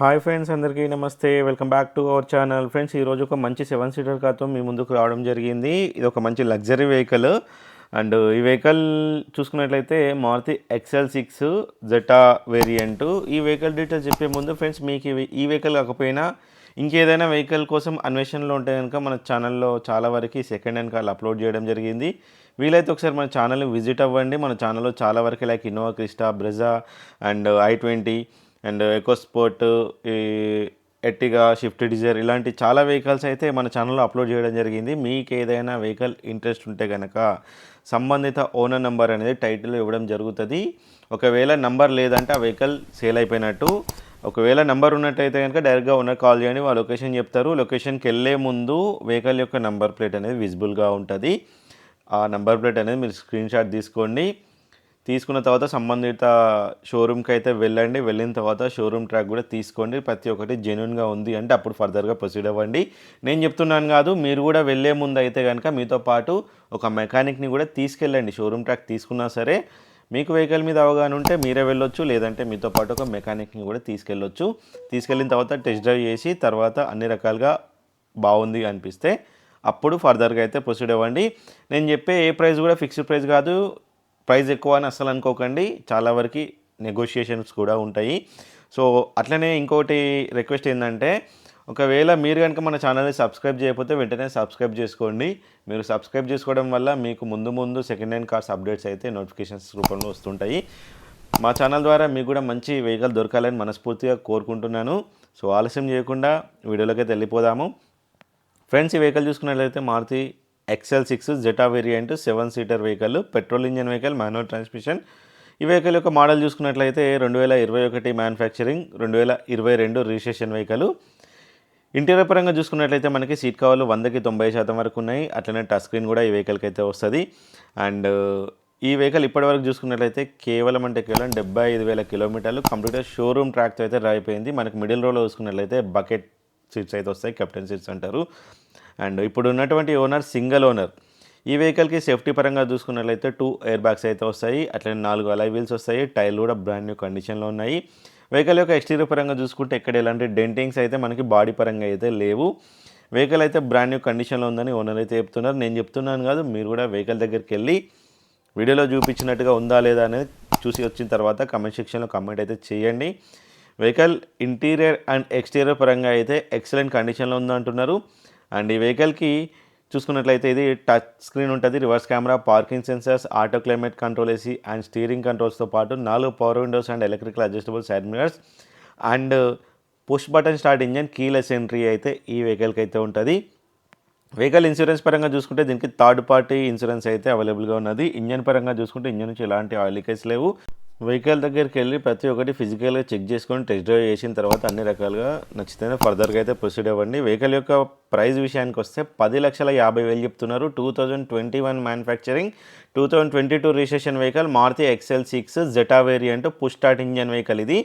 Hi friends అందరికీ నమస్తే. Welcome back to our channel. Friends ఈరోజు ఒక మంచి సెవెన్ సీటర్ కార్తో మీ ముందుకు రావడం జరిగింది. ఇది ఒక మంచి లగ్జరీ వెహికల్. అండ్ ఈ వెహికల్ చూసుకున్నట్లయితే Maruti XL six Zeta variant ఈ వెహికల్ డీటెయిల్స్ చెప్పే ముందు ఫ్రెండ్స్ మీకు ఈ వెహికల్ కాకపోయినా ఇంకేదైనా వెహికల్ కోసం అన్వేషణలో ఉంటే కనుక మన ఛానల్లో చాలా వరకు సెకండ్ హ్యాండ్ కార్లు అప్లోడ్ చేయడం జరిగింది. వీలైతే ఒకసారి మన ఛానల్ని విజిట్ అవ్వండి. మన ఛానల్లో చాలా వరకు like Innova Crysta Brezza and i twenty and EcoSport ఈ ఎట్టిగా షిఫ్ట్ డిజైర్ ఇలాంటి చాలా వెహికల్స్ అయితే మన ఛానల్లో అప్లోడ్ చేయడం జరిగింది. మీకు ఏదైనా వెహికల్ ఇంట్రెస్ట్ ఉంటే కనుక సంబంధిత ఓనర్ నెంబర్ అనేది టైటిల్ ఇవ్వడం జరుగుతుంది. ఒకవేళ నంబర్ లేదంటే ఆ వెహికల్ సేల్ అయిపోయినట్టు. ఒకవేళ నెంబర్ ఉన్నట్టయితే కనుక డైరెక్ట్గా ఓనర్ కాల్ చేయండి వాళ్ళ లొకేషన్ చెప్తారు. లొకేషన్కి వెళ్ళే ముందు వెహికల్ యొక్క నంబర్ ప్లేట్ అనేది విజిబుల్గా ఉంటుంది. ఆ నెంబర్ ప్లేట్ అనేది మీరు స్క్రీన్ షాట్ తీసుకోండి. తీసుకున్న తర్వాత సంబంధిత షోరూమ్కి అయితే వెళ్ళండి. వెళ్ళిన తర్వాత షోరూమ్ ట్రాక్ కూడా తీసుకోండి. ప్రతి ఒక్కటి జెన్యున్గా ఉంది అంటే అప్పుడు ఫర్దర్గా ప్రొసీడ్ అవ్వండి. నేను చెప్తున్నాను కాదు మీరు కూడా వెళ్ళే ముందు అయితే కనుక మీతో పాటు ఒక మెకానిక్ని కూడా తీసుకెళ్ళండి. షోరూమ్ ట్రాక్ తీసుకున్నా సరే మీకు వెహికల్ మీద అవగాహన ఉంటే మీరే వెళ్ళొచ్చు. లేదంటే మీతో పాటు ఒక మెకానిక్ని కూడా తీసుకెళ్ళొచ్చు. తీసుకెళ్ళిన తర్వాత టెస్ట్ డ్రైవ్ చేసి తర్వాత అన్ని రకాలుగా బాగుంది అనిపిస్తే అప్పుడు ఫర్దర్గా అయితే ప్రొసీడ్ అవ్వండి. నేను చెప్పే ఏ ప్రైస్ కూడా ఫిక్స్డ్ ప్రైస్ కాదు. ప్రైస్ ఎక్కువ అని అసలు అనుకోకండి. చాలా వరకు నెగోషియేషన్స్ కూడా ఉంటాయి. సో అట్లనే ఇంకోటి రిక్వెస్ట్ ఏంటంటే ఒకవేళ మీరు కనుక మన ఛానల్ని సబ్స్క్రైబ్ చేయకపోతే వెంటనే సబ్స్క్రైబ్ చేసుకోండి. మీరు సబ్స్క్రైబ్ చేసుకోవడం వల్ల మీకు ముందు ముందు సెకండ్ హ్యాండ్ కార్స్ అప్డేట్స్ అయితే నోటిఫికేషన్స్ రూపంలో వస్తుంటాయి. మా ఛానల్ ద్వారా మీకు కూడా మంచి వెహికల్ దొరకాలని మనస్ఫూర్తిగా కోరుకుంటున్నాను. సో ఆలస్యం చేయకుండా వీడియోలోకి అయితే వెళ్ళిపోదాము. ఫ్రెండ్స్ ఈ వెహికల్ చూసుకున్నట్లయితే Maruti XL six Zeta variant seven seater vehicle petrol engine vehicle manual transmission ఈ వెహికల్ యొక్క మోడల్ చూసుకున్నట్లయితే రెండు వేల ఇరవై ఒకటి మ్యానుఫ్యాక్చరింగ్ రెండు వేల ఇరవై రెండు రిజిస్ట్రేషన్ వెహికల్ ఇంటీరియర్ పరంగా చూసుకున్నట్లయితే మనకి సీట్ కవర్లు వందకి తొంభై శాతం వరకు ఉన్నాయి. అట్లనే టచ్ స్క్రీన్ కూడా ఈ వెహికల్కి అయితే వస్తుంది. అండ్ ఈ వెహికల్ ఇప్పటివరకు చూసుకున్నట్లయితే కేవలం అంటే కేవలం డెబ్బై ఐదు వేల కిలోమీటర్లు కంప్లీట్గా షోరూమ్ ట్రాక్తో అయితే డ్రైవ్ అయిపోయింది మనకి మిడిల్ రోలో చూసుకున్నట్లయితే బకెట్ సీట్స్ అయితే వస్తాయి కెప్టెన్ సీట్స్ అంటారు. అండ్ ఇప్పుడు ఉన్నటువంటి ఓనర్ సింగిల్ ఓనర్. ఈ వెహికల్కి సేఫ్టీ పరంగా చూసుకున్నట్లయితే టూ ఎయిర్ బ్యాగ్స్ అయితే వస్తాయి అట్లనే నాలుగు అలై వీల్స్ వస్తాయి టైర్లు కూడా బ్రాండ్ న్యూ కండిషన్లో ఉన్నాయి. వెహికల్ యొక్క ఎక్స్టీరియర్ పరంగా చూసుకుంటే ఇక్కడ ఎలాంటి డెంటింగ్స్ అయితే మనకి బాడీ పరంగా అయితే లేవు. వెహికల్ అయితే బ్రాండ్ న్యూ కండిషన్లో ఉందని ఓనర్ అయితే చెప్తున్నారు. నేను చెప్తున్నాను కాదు మీరు కూడా వెహికల్ దగ్గరికి వెళ్ళి వీడియోలో చూపించినట్టుగా ఉందా లేదా అనేది చూసి వచ్చిన తర్వాత కమెంట్ సెక్షన్లో కమెంట్ అయితే చేయండి. వెహికల్ ఇంటీరియర్ అండ్ ఎక్స్టీరియర్ పరంగా అయితే ఎక్సలెంట్ కండిషన్లో ఉందంటున్నారు. అండ్ ఈ వెహికల్కి చూసుకున్నట్లయితే ఇది టచ్ స్క్రీన్ ఉంటుంది reverse camera parking sensors auto climate control AC and steering కంట్రోల్స్తో పాటు నాలుగు power windows and electrical adjustable side mirrors and push button start engine keyless entry అయితే ఈ వెహికల్కి అయితే ఉంటుంది. వెహికల్ ఇన్సూరెన్స్ పరంగా చూసుకుంటే దీనికి థర్డ్ పార్టీ ఇన్సూరెన్స్ అయితే అవైలబుల్గా ఉన్నది. ఇంజన్ పరంగా చూసుకుంటే ఇంజన్ నుంచి ఎలాంటి ఆయిల్ లీకేజ్ లేవు. వెహికల్ దగ్గరికి వెళ్ళి ప్రతి ఒక్కటి ఫిజికల్గా చెక్ చేసుకొని టెస్ట్ డ్రైవ్ చేసిన తర్వాత అన్ని రకాలుగా నచ్చితేనే ఫర్దర్గా అయితే ప్రొసీడ్ అవ్వండి. వెహికల్ యొక్క ప్రైస్ విషయానికి వస్తే పది లక్షల యాభై వేలు చెప్తున్నారు. Two thousand twenty one manufacturing two thousand twenty two registration vehicle Maruti XL six Zeta variant push start engine vehicle ఇది.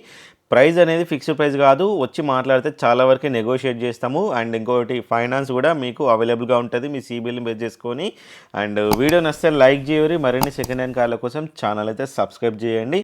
ప్రైస్ అనేది ఫిక్స్డ్ ప్రైస్ కాదు. వచ్చి మాట్లాడితే చాలా వరకు నెగోషియేట్ చేస్తాము. అండ్ ఇంకోటి ఫైనాన్స్ కూడా మీకు అవైలబుల్గా ఉంటుంది. మీ సిబిల్ని బేస్ చేసుకొని. అండ్ వీడియో నచ్చితే లైక్ చేయరి మరిన్ని సెకండ్ హ్యాండ్ కార్ల కోసం ఛానల్ అయితే సబ్స్క్రైబ్ చేయండి.